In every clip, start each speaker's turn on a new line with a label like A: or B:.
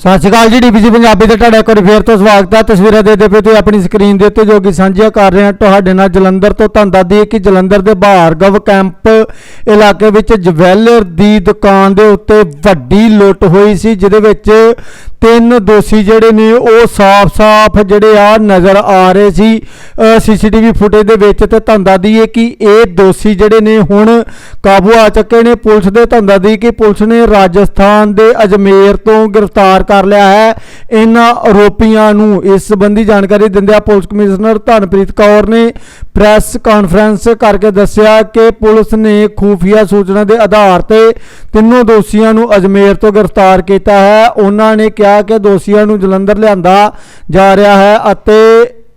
A: ਸਤਿ ਸ਼੍ਰੀ ਅਕਾਲ ਜੀ ਡੀਬੀਸੀ ਪੰਜਾਬੀ ਤੇ ਤੁਹਾਡਾ ਇੱਕ ਵਾਰੀ ਫੇਰ ਤੋਂ ਸਵਾਗਤ ਹੈ। ਤਸਵੀਰਾਂ ਦੇ ਦੇ ਪਏ ਤੁਸੀਂ ਆਪਣੀ ਸਕਰੀਨ ਦੇ ਉੱਤੇ ਜੋ ਕਿ ਸਾਂਝੀਆਂ ਕਰ ਰਹੇ ਹਾਂ। ਤੁਹਾਡੇ ਨਾਲ ਜਲੰਧਰ ਤੋਂ ਤੁਹਾਨੂੰ ਦੱਸ ਕਿ ਜਲੰਧਰ ਦੇ ਭਾਰਗਵ ਕੈਂਪ ਇਲਾਕੇ ਵਿੱਚ ਜਵੈਲਰ ਦੀ ਦੁਕਾਨ ਦੇ ਉੱਤੇ ਵੱਡੀ ਲੁੱਟ ਹੋਈ ਸੀ, ਜਿਹਦੇ ਵਿੱਚ ਤਿੰਨ ਦੋਸ਼ੀ ਜਿਹੜੇ ਨੇ ਉਹ ਸਾਫ਼-ਸਾਫ਼ ਜਿਹੜੇ ਆ ਨਜ਼ਰ ਆ ਰਹੇ ਸੀ। ਸੀਸੀਟੀਵੀ ਫੁਟੇਜ ਦੇ ਵਿੱਚ ਤੇ ਤੁਹਾਨੂੰ ਦੱਸ ਦਈਏ ਕਿ ਇਹ ਦੋਸ਼ੀ ਜਿਹੜੇ ਨੇ ਹੁਣ ਕਾਬੂ ਆ ਚੁੱਕੇ ਨੇ। ਪੁਲਿਸ ਦੇ ਤੁਹਾਨੂੰ ਦੱਸ ਕਿ ਪੁਲਿਸ ਨੇ ਰਾਜਸਥਾਨ ਦੇ ਅਜਮੇਰ ਤੋਂ ਗ੍ਰਿਫਤਾਰ ਕਰ ਲਿਆ ਹੈ। ਇਹਨਾਂ ਆਰੋਪੀਆਂ ਨੂੰ ਇਸ ਸੰਬੰਧੀ ਜਾਣਕਾਰੀ ਦਿੰਦਿਆਂ ਪੁਲਿਸ ਕਮਿਸ਼ਨਰ ਧਨਪ੍ਰੀਤ ਕੌਰ ਨੇ ਪ੍ਰੈਸ ਕਾਨਫਰੰਸ ਕਰਕੇ ਦੱਸਿਆ ਕਿ ਪੁਲਿਸ ਨੇ ਖੂਫੀਆ ਸੂਚਨਾ ਦੇ ਆਧਾਰ ਤੇ ਤਿੰਨੋਂ ਦੋਸ਼ੀਆਂ ਨੂੰ ਅਜਮੇਰ ਤੋਂ ਗ੍ਰਿਫਤਾਰ ਕੀਤਾ ਹੈ। ਉਹਨਾਂ ਨੇ ਕਿਹਾ ਕਿ ਦੋਸ਼ੀਆਂ ਨੂੰ ਜਲੰਧਰ ਲਿਆਂਦਾ ਜਾ ਰਿਹਾ ਹੈ ਅਤੇ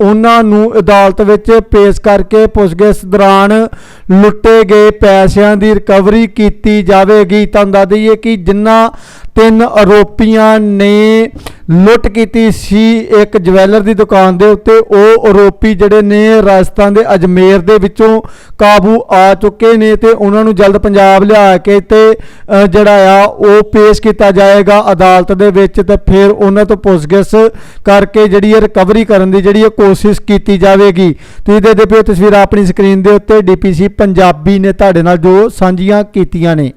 A: ਉਹਨਾਂ ਨੂੰ ਅਦਾਲਤ ਵਿੱਚ ਪੇਸ਼ ਕਰਕੇ ਪੁੱਛਗਿੱਛ ਦੌਰਾਨ ਲੁੱਟੇ ਗਏ ਪੈਸਿਆਂ ਦੀ ਰਿਕਵਰੀ ਕੀਤੀ ਜਾਵੇਗੀ। ਤੁਹਾਨੂੰ ਦੱਸ ਦਈਏ ਕਿ ਜਿਨ੍ਹਾਂ ਤਿੰਨ ਆਰੋਪੀਆਂ ਨੇ ਲੁੱਟ ਕੀਤੀ ਸੀ ਇੱਕ ਜਵੈਲਰ ਦੀ ਦੁਕਾਨ ਦੇ ਉੱਤੇ। ਉਹ ਆਰੋਪੀ ਜਿਹੜੇ ਨੇ ਰਾਜਸਥਾਨ ਦੇ ਅਜਮੇਰ ਦੇ ਵਿੱਚੋਂ ਕਾਬੂ ਆ ਚੁੱਕੇ ਨੇ ਤੇ ਉਹਨਾਂ ਨੂੰ ਜਲਦ ਪੰਜਾਬ ਲਿਆ ਕੇ ਤੇ ਜਿਹੜਾ ਆ ਉਹ ਪੇਸ਼ ਕੀਤਾ ਜਾਏਗਾ ਅਦਾਲਤ ਦੇ ਵਿੱਚ ਤੇ ਫਿਰ ਉਹਨਾਂ ਤੋਂ ਪੁੱਛਗਿੱਛ ਕਰਕੇ ਜਿਹੜੀ ਇਹ ਰਿਕਵਰੀ ਕਰਨ ਦੀ ਜਿਹੜੀ ਇਹ ਕੋਸ਼ਿਸ਼ ਕੀਤੀ ਜਾਵੇਗੀ। ਤੁਸੀਂ ਦੇਖਦੇ ਪਿਓ ਤਸਵੀਰਾਂ ਆਪਣੀ ਸਕਰੀਨ ਦੇ ਉੱਤੇ। ਡੀਪੀਸੀ ਪੰਜਾਬੀ ਨੇ ਤੁਹਾਡੇ ਨਾਲ ਜੋ ਸਾਂਝੀਆਂ ਕੀਤੀਆਂ ਨੇ।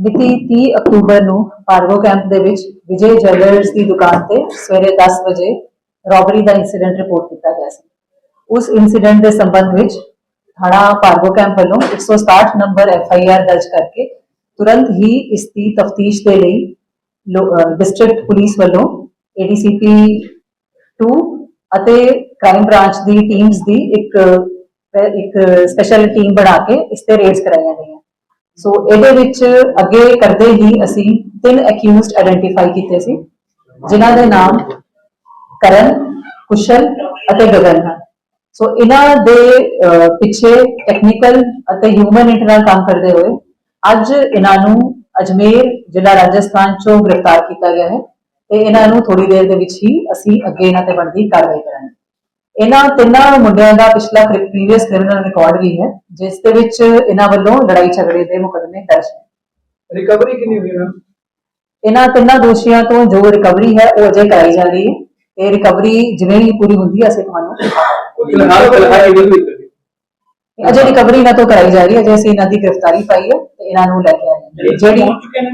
B: ਮਿਤੀ 30 ਅਕਤੂਬਰ ਨੂੰ ਪਾਰਗੋ ਕੈਂਪ ਦੇ ਵਿੱਚ ਵਿਜੇ ਜਵੈਲਰਸ ਦੀ ਦੁਕਾਨ ਤੇ ਸਵੇਰੇ 10 ਵਜੇ ਰੋਬਰੀ ਦਾ ਇਨਸੀਡੈਂਟ ਰਿਪੋਰਟ ਕੀਤਾ ਗਿਆ ਸੀ। ਉਸ ਇਨਸੀਡੈਂਟ ਦੇ ਸੰਬੰਧ ਵਿੱਚ ਥਾਣਾ ਪਾਰਗੋ ਕੈਂਪ ਵੱਲੋਂ 167 ਨੰਬਰ ਐਫ ਆਈ ਆਰ ਦਰਜ ਕਰਕੇ ਤੁਰੰਤ ਹੀ ਇਸ ਦੀ ਤਫਤੀਸ਼ ਦੇ ਲਈ ਡਿਸਟ੍ਰਿਕਟ ਪੁਲਿਸ ਵੱਲੋਂ ਏਡੀਸੀਪੀ 2 ਅਤੇ ਕ੍ਰਾਈਮ ਬ੍ਰਾਂਚ ਦੀ ਟੀਮਸ ਦੀ ਇੱਕ ਇੱਕ ਸਪੈਸ਼ਲ ਟੀਮ ਬਣਾ ਕੇ ਇਸ ਤੇ ਰੇਡਸ ਕਰਾਈਆਂ ਗਈਆਂ। ਸੋ ਇਹਦੇ ਵਿੱਚ ਅੱਗੇ ਕਰਦੇ ਹੀ ਅਸੀਂ ਤਿੰਨ ਅਕਿਊਜ਼ਡ ਆਇਡੈਂਟੀਫਾਈ ਕੀਤੇ ਸੀ, ਜਿਨ੍ਹਾਂ ਦੇ ਨਾਮ ਕਰਨ, ਕੁਸ਼ਲ ਅਤੇ ਗਗਨ ਹਨ ਸੋ ਇਹਨਾਂ ਦੇ ਪਿੱਛੇ ਟੈਕਨੀਕਲ ਅਤੇ ਹਿਊਮਨ ਇੰਟਰਨਲ ਕੰਮ ਕਰਦੇ ਹੋਏ, ਅੱਜ ਇਹਨਾਂ ਨੂੰ ਅਜਮੇਰ ਜ਼ਿਲ੍ਹਾ ਰਾਜਸਥਾਨ ਚੋਂ ਗ੍ਰਿਫਤਾਰ ਕੀਤਾ ਗਿਆ ਹੈ ਤੇ ਇਹਨਾਂ ਨੂੰ ਥੋੜੀ ਦੇਰ ਦੇ ਵਿੱਚ ਹੀ ਅਸੀਂ ਅੱਗੇ ਇਹਨਾਂ ਤੇ ਬਣਦੀ ਕਾਰਵਾਈ ਕਰਾਂਗੇ। ਇਹਨਾਂ ਤਿੰਨਾਂ ਮੁੰਡਿਆਂ ਦਾ ਪਿਛਲਾ ਪ੍ਰੀਵੀਅਸ ਕ੍ਰਿਮੀਨਲ ਰਿਕਾਰਡ ਵੀ ਹੈ ਜਿਸ ਦੇ ਵਿੱਚ ਇਹਨਾਂ ਵੱਲੋਂ ਲੜਾਈ ਝਗੜੇ ਦੇ ਮੁਕੱਦਮੇ ਦਰਜ ਹੈ
C: ਰਿਕਵਰੀ ਕਿੰਨੀ ਹੋਈ ਮੈਮ?
B: ਇਹਨਾਂ ਤਿੰਨਾਂ ਦੋਸ਼ੀਆਂ ਤੋਂ ਜੋ ਰਿਕਵਰੀ ਹੈ ਉਹ ਅਜੇ ਕਰਾਈ ਜਾ ਰਹੀ ਹੈ। ਤੇ ਰਿਕਵਰੀ ਜਿਵੇਂ ਹੀ ਪੂਰੀ ਹੁੰਦੀ ਹੈ ਅਸੀਂ ਤੁਹਾਨੂੰ ਅਜੇ ਰਿਕਵਰੀ ਇਹਨਾਂ ਤੋਂ ਕਰਾਈ ਜਾ ਰਹੀ ਹੈ ਅਜੇ ਅਸੀਂ ਇਹਨਾਂ ਦੀ ਗ੍ਰਿਫਤਾਰੀ ਪਾਈ ਹੈ ਤੇ ਇਹਨਾਂ ਨੂੰ ਲੈ ਕੇ ਆਏ ਜਿਹੜੀ
C: ਚੁੱਕੇ ਨੇ?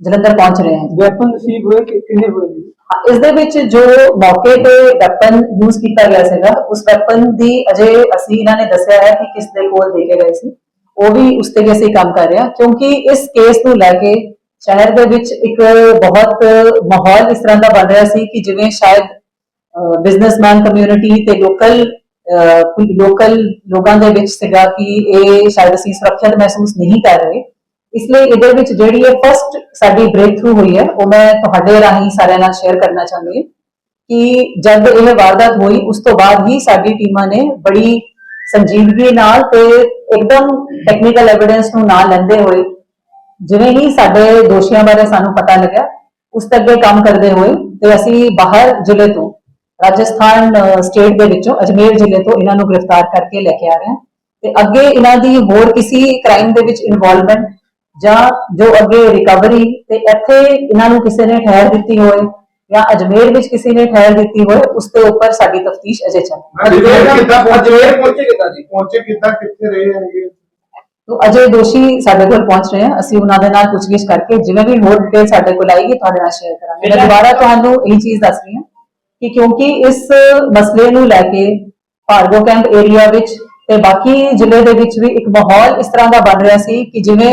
B: ਜਲੰਧਰ ਪਹੁੰਚ ਰਹੇ ਹਨ
C: ਵੈਪਨ ਰਿਸੀਵ ਹੋਏ ਕਿ ਕਿੰਨੇ ਹੋਏ ਨੇ
B: ਇਸ ਦੇ ਵਿੱਚ ਜੋ ਮੌਕੇ ਤੇ ਵੈਪਨ ਯੂਜ਼ ਕੀਤਾ ਗਿਆ ਸੀਗਾ ਉਸ ਵੈਪਨ ਦੀ ਅਜੇ ਅਸੀਂ ਇਹਨਾਂ ਨੇ ਦੱਸਿਆ ਹੈ ਕਿ ਕਿਸ ਦੇ ਕੋਲ ਦੇ ਕੇ ਗਏ ਸੀ। ਉਹ ਵੀ ਉਸ ਤੇ ਵੀ ਅਸੀਂ ਕੰਮ ਕਰ ਰਹੇ ਕਿਉਂਕਿ ਇਸ ਕੇਸ ਨੂੰ ਲੈ ਕੇ ਸ਼ਹਿਰ ਦੇ ਵਿੱਚ ਇੱਕ ਬਹੁਤ ਮਾਹੌਲ ਇਸ ਤਰ੍ਹਾਂ ਦਾ ਬਣ ਰਿਹਾ ਸੀ ਕਿ ਜਿਵੇਂ ਸ਼ਾਇਦ ਬਿਜ਼ਨਸਮੈਨ ਕਮਿਊਨਿਟੀ ਤੇ ਲੋਕਲ ਲੋਕਲ ਲੋਕਾਂ ਦੇ ਵਿੱਚ ਸੀਗਾ ਕਿ ਇਹ ਸ਼ਾਇਦ ਅਸੀਂ ਸੁਰੱਖਿਅਤ ਮਹਿਸੂਸ ਨਹੀਂ ਕਰ ਰਹੇ। ਇਸ ਲਈ ਇਹਦੇ ਵਿੱਚ ਜਿਹੜੀ ਇਹ ਫਸਟ ਸਾਡੀ ਬ੍ਰੇਕ ਥਰੂ ਹੋਈ ਹੈ, ਉਹ ਮੈਂ ਤੁਹਾਡੇ ਰਾਹੀਂ ਸਾਰਿਆਂ ਨਾਲ ਸ਼ੇਅਰ ਕਰਨਾ ਚਾਹੁੰਦੀ ਹਾਂ ਕਿ ਜਦ ਇਹ ਵਾਰਦਾਤ ਹੋਈ, ਉਸ ਤੋਂ ਬਾਅਦ ਹੀ ਸਾਡੀ ਟੀਮਾਂ ਨੇ ਬੜੀ ਸੰਜੀਦਗੀ ਨਾਲ ਤੇ ਇੱਕਦਮ ਟੈਕਨੀਕਲ ਐਵੀਡੈਂਸ ਨੂੰ ਨਾਲ ਲੈਂਦੇ ਹੋਏ, ਜਿਵੇਂ ਹੀ ਸਾਡੇ ਦੋਸ਼ੀਆਂ ਬਾਰੇ ਸਾਨੂੰ ਪਤਾ ਲੱਗਿਆ, ਉਸ ਤੇ ਅੱਗੇ ਕੰਮ ਕਰਦੇ ਹੋਏ ਤੇ ਅਸੀਂ ਬਾਹਰ ਜ਼ਿਲ੍ਹੇ ਤੋਂ, ਰਾਜਸਥਾਨ ਸਟੇਟ ਦੇ ਵਿੱਚੋਂ, ਅਜਮੇਰ ਜ਼ਿਲ੍ਹੇ ਤੋਂ ਇਹਨਾਂ ਨੂੰ ਗ੍ਰਿਫਤਾਰ ਕਰਕੇ ਲੈ ਕੇ ਆ ਰਹੇ ਹਾਂ ਤੇ ਅੱਗੇ ਇਹਨਾਂ ਦੀ ਹੋਰ ਕਿਸੇ ਕ੍ਰਾਈਮ ਦੇ ਵਿੱਚ ਇਨਵੋਲਵਮੈਂਟ ਜਾਂ ਜੋ ਅੱਗੇ ਰਿਕਵਰੀ ਤੇ ਇੱਥੇ ਇਹਨਾਂ ਨੂੰ ਕਿਸੇ ਨੇ ਠਹਿਰ ਦਿੱਤੀ ਹੋਏ ਜਾਂ ਅਜਮੇਰ ਵਿੱਚ ਕਿਸੇ ਨੇ ਠਹਿਰ ਦਿੱਤੀ ਹੋਏ ਉਸ ਦੇ ਉੱਪਰ ਸਾਡੀ ਤਫਤੀਸ਼ ਅਜੇ ਚੱਲ ਰਹੀ ਹੈ।
C: ਕਿੱਦਾਂ
D: ਅਜਮੇਰ
C: ਪਹੁੰਚੇ ਕਿੱਦਾਂ ਜੀ?
D: ਪਹੁੰਚੇ ਕਿੱਦਾਂ? ਕਿੱਥੇ ਰਹੇ ਹੈਗੇ?
B: ਤੋ ਅਜੇ ਦੋਸ਼ੀ ਸਾਡੇ ਕੋਲ ਪਹੁੰਚ ਰਹੇ ਹਨ ਅਸੀਂ ਉਹਨਾਂ ਦੇ ਨਾਲ ਪੁੱਛਗਿੱਛ ਕਰਕੇ ਜਿਵੇਂ ਵੀ ਹੋਰ ਡਿਟੇਲ ਸਾਡੇ ਕੋਲ ਆਏਗੀ ਤੁਹਾਡੇ ਨਾਲ ਸ਼ੇਅਰ ਕਰਾਂਗੇ। ਮੈਂ ਦੁਬਾਰਾ ਤੁਹਾਨੂੰ ਇਹ ਚੀਜ਼ ਦੱਸ ਰਹੀ ਹਾਂ ਕਿ ਕਿਉਂਕਿ ਇਸ ਮਸਲੇ ਨੂੰ ਲੈ ਕੇ ਭਾਰਗੋ ਕੈਂਪ ਏਰੀਆ ਵਿੱਚ ਤੇ ਬਾਕੀ ਜ਼ਿਲ੍ਹੇ ਦੇ ਵਿੱਚ ਵੀ ਇੱਕ ਮਾਹੌਲ ਇਸ ਤਰ੍ਹਾਂ ਦਾ ਬਣ ਰਿਹਾ ਸੀ ਕਿ ਜਿਵੇਂ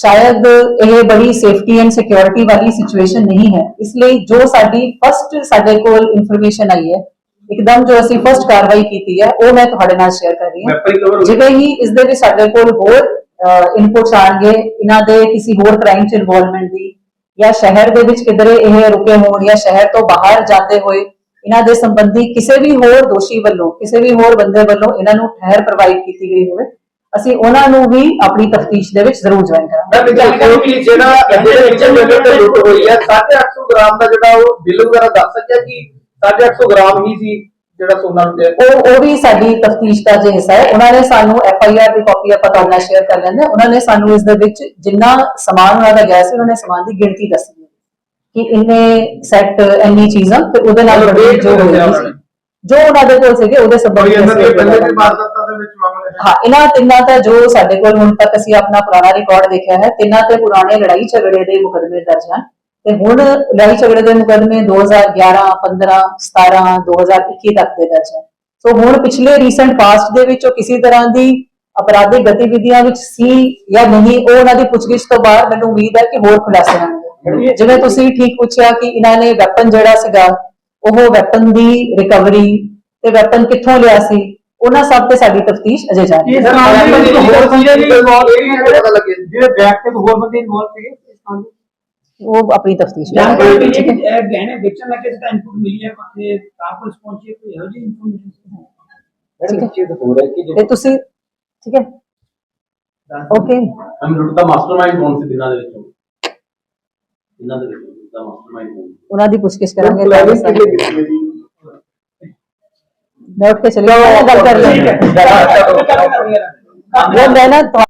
B: ਸ਼ਾਇਦ ਇਹ ਬੜੀ ਸੇਫਟੀ ਐਂਡ ਸਿਕਿਉਰਿਟੀ ਵਾਲੀ ਸਿਚੁਏਸ਼ਨ ਨਹੀਂ ਹੈ। ਇਸ ਲਈ ਜੋ ਸਾਡੀ ਫਸਟ ਸਾਡੇ ਕੋਲ ਇਨਫੋਰਮੇਸ਼ਨ ਆਈ ਹੈ ਇੱਕਦਮ ਜੋ ਅਸੀਂ ਫਸਟ ਕਾਰਵਾਈ ਕੀਤੀ ਹੈ ਉਹ ਮੈਂ ਤੁਹਾਡੇ ਨਾਲ ਸ਼ੇਅਰ ਕਰ ਰਹੀ ਹਾਂ। ਜਿਵੇਂ ਹੀ ਇਸ ਦੇ ਵਿੱਚ ਸਾਡੇ ਕੋਲ ਹੋਰ ਇਨਪੁਟਸ ਆਣਗੇ ਇਹਨਾਂ ਦੇ ਕਿਸੇ ਹੋਰ ਕ੍ਰਾਈਮ ਚ ਇਨਵੋਲਵਮੈਂਟ ਦੀ ਜਾਂ ਸ਼ਹਿਰ ਦੇ ਵਿੱਚ ਕਿਧਰੇ ਇਹ ਰੁਕੇ ਹੋਣ ਜਾਂ ਸ਼ਹਿਰ ਤੋਂ ਬਾਹਰ ਜਾਂਦੇ ਹੋਏ ਇਹਨਾਂ ਦੇ ਸੰਬੰਧੀ ਕਿਸੇ ਵੀ ਹੋਰ ਦੋਸ਼ੀ ਵੱਲੋਂ ਕਿਸੇ ਵੀ ਹੋਰ ਬੰਦੇ ਵੱਲੋਂ ਇਹਨਾਂ ਨੂੰ ਠਹਿਰ ਪ੍ਰੋਵਾਈਡ ਕੀਤੀ ਗਈ ਹੋਵੇ ਅਸੀਂ ਉਹਨਾਂ ਨੂੰ ਵੀ ਆਪਣੀ ਤਫਤੀਸ਼ ਦੇ ਵਿੱਚ ਜ਼ਰੂਰ ਜੁਆਇਨ ਕਰਾਂਗੇ।
D: ਮੈਂ ਵਿਚਾਰ ਕਿ ਜਿਹੜਾ ਇਹਦੇ ਵਿੱਚ ਲੈਵਲ ਤੇ ਲੁੱਟ ਹੋਈ ਹੈ 850 ਗ੍ਰਾਮ ਦਾ ਜਿਹੜਾ ਉਹ ਬਿੱਲ ਵਗੈਰਾ ਦੱਸ ਸਕਿਆ ਕਿ 850 ਗ੍ਰਾਮ ਹੀ ਸੀ ਜਿਹੜਾ ਸੋਨਾ ਲੁੱਟਿਆ
B: ਉਹ ਉਹ ਵੀ ਸਾਡੀ ਤਫਤੀਸ਼ ਦਾ ਜੇ ਹਿੱਸਾ ਹੈ। ਉਹਨਾਂ ਨੇ ਸਾਨੂੰ ਐਫ ਆਈ ਆਰ ਦੀ ਕਾਪੀ ਆਪਾਂ ਤੁਹਾਡੇ ਨਾਲ ਸ਼ੇਅਰ ਕਰ ਲੈਂਦੇ ਉਹਨਾਂ ਨੇ ਸਾਨੂੰ ਇਸ ਦੇ ਵਿੱਚ ਜਿੰਨਾ ਸਮਾਨ ਉਹਨਾਂ ਦਾ ਗਿਆ ਸੀ ਉਹਨਾਂ ਨੇ ਸਮਾਨ ਦੀ ਗਿਣਤੀ ਦੱਸੀ ਕਿ ਇੰਨੇ ਸੈੱਟ ਇੰਨੀ ਚੀਜ਼ਾਂ ਤੇ ਉਹਦੇ ਨਾਲ
D: ਮਤਲਬ
B: ਬੜੀ
D: rate
B: ਜੋ
D: ਦੱਸਿਆ
B: ਹੋਈ
D: ਉਹਨਾਂ
B: ਸੀ।
D: ਨੇ।
B: ਜੋ ਉਹਨਾਂ ਦੇ ਕੋਲ ਸੀਗੇ ਉਹਦੇ ਸੰਬੰਧ ਵਿੱਚ
D: ਵਿੱਚ ਮਾਮਲੇ ਹੈ?
B: ਹਾਂ, ਇਹਨਾਂ ਤਿੰਨਾਂ ਦਾ ਜੋ ਸਾਡੇ ਕੋਲ ਹੁਣ ਤੱਕ ਅਸੀਂ ਆਪਣਾ ਪੁਰਾਣਾ ਰਿਕਾਰਡ ਦੇਖਿਆ ਹੈ, ਤਿੰਨਾਂ ਤੇ ਪੁਰਾਣੇ ਲੜਾਈ ਝਗੜੇ ਦੇ ਮੁਕਦਮੇ ਦਰਜ ਹਨ। ਤੇ ਹੁਣ ਲੜਾਈ ਝਗੜੇ ਦੇ ਮੁਕਦਮੇ 2011 15 17 2021 ਤੱਕ ਦੇ ਦਰਜ ਹਨ। ਸੋ ਹੁਣ ਪਿਛਲੇ ਰੀਸੈਂਟ ਪਾਸਟ ਦੇ ਵਿੱਚ ਉਹ ਕਿਸੇ ਤਰ੍ਹਾਂ ਦੀ ਅਪਰਾਧਿਕ ਗਤੀਵਿਧੀਆਂ ਵਿੱਚ ਸੀ ਜਾਂ ਨਹੀਂ, ਉਹ ਉਹਨਾਂ ਦੀ ਪੁੱਛਗਿੱਛ ਤੋਂ ਬਾਅਦ ਮੈਨੂੰ ਉਮੀਦ ਹੈ ਕਿ ਹੋਰ ਖੁਲਾਸੇ ਹੋਣਗੇ। ਜਿਵੇਂ ਤੁਸੀਂ ਠੀਕ ਪੁੱਛਿਆ ਕਿ ਇਹਨਾਂ ਨੇ ਵੈਪਨ ਜਿਹੜਾ ਸੀਗਾ, ਉਹ ਵੈਪਨ ਦੀ ਰਿਕਵਰੀ ਤੇ ਵੈਪਨ ਕਿੱਥੋਂ ਲਿਆ ਸੀ? ਉਹਨਾਂ ਸਭ ਤੇ ਸਾਡੀ ਤਫਤੀਸ਼ ਅਜੇ ਜਾਰੀ ਹੈ
C: ਇਸ ਨਾਮ ਦੇ ਵਿੱਚ ਹੋਰ ਬੰਦੇ ਵੀ ਇਨਵੋਲਵ
D: ਇਹ ਵੀ ਪਤਾ ਲੱਗੇ
C: ਜਿਹੜੇ ਬੈਕ ਤੇ ਹੋਰ ਬੰਦੇ ਇਨਵੋਲਵ ਸੀਗੇ ਇਸ ਕੰਮ ਦੇ
B: ਉਹ ਆਪਣੀ ਤਫਤੀਸ਼
E: ਜਾਣਕਾਰੀ ਮਿਲੀ ਹੈ ਕਿ ਇਹ ਗਹਿਣੇ ਵੇਚਣ ਲੱਗੇ ਸੀ ਤਾਂ ਇਨਪੁਟ ਮਿਲੀ ਹੈ ਕਿ ਤਾਂ ਪੁਲਿਸ ਪਹੁੰਚੀ ਹੈ ਕੋਈ ਇਹੋ ਜਿਹੀ ਇਨਫੋਰਮੇਸ਼ਨ
B: ਠੀਕ ਹੈ ਤੇ ਤੁਸੀਂ ਠੀਕ ਹੈ ਓਕੇ
F: ਹਮ ਲੁੱਟ ਦਾ ਮਾਸਟਰਮਾਈਂਡ ਕੌਣ ਸੀ ਦਿਨਾਂ ਦੇ ਵਿੱਚੋਂ ਇਹਨਾਂ ਦੇ ਵਿੱਚੋਂ ਲੁੱਟ ਦਾ ਮਾਸਟਰਮਾਈਂਡ ਕੌਣ ਸੀ
B: ਉਹਨਾਂ ਦੀ ਪੁੱਛਗਿੱਛ ਕਰਾਂਗੇ ਮੈਂ ਜਾਵਾਂ ਗੱਲ ਕਰ ਲਾਂਗੇ
E: ਹੈ। ਗੱਲ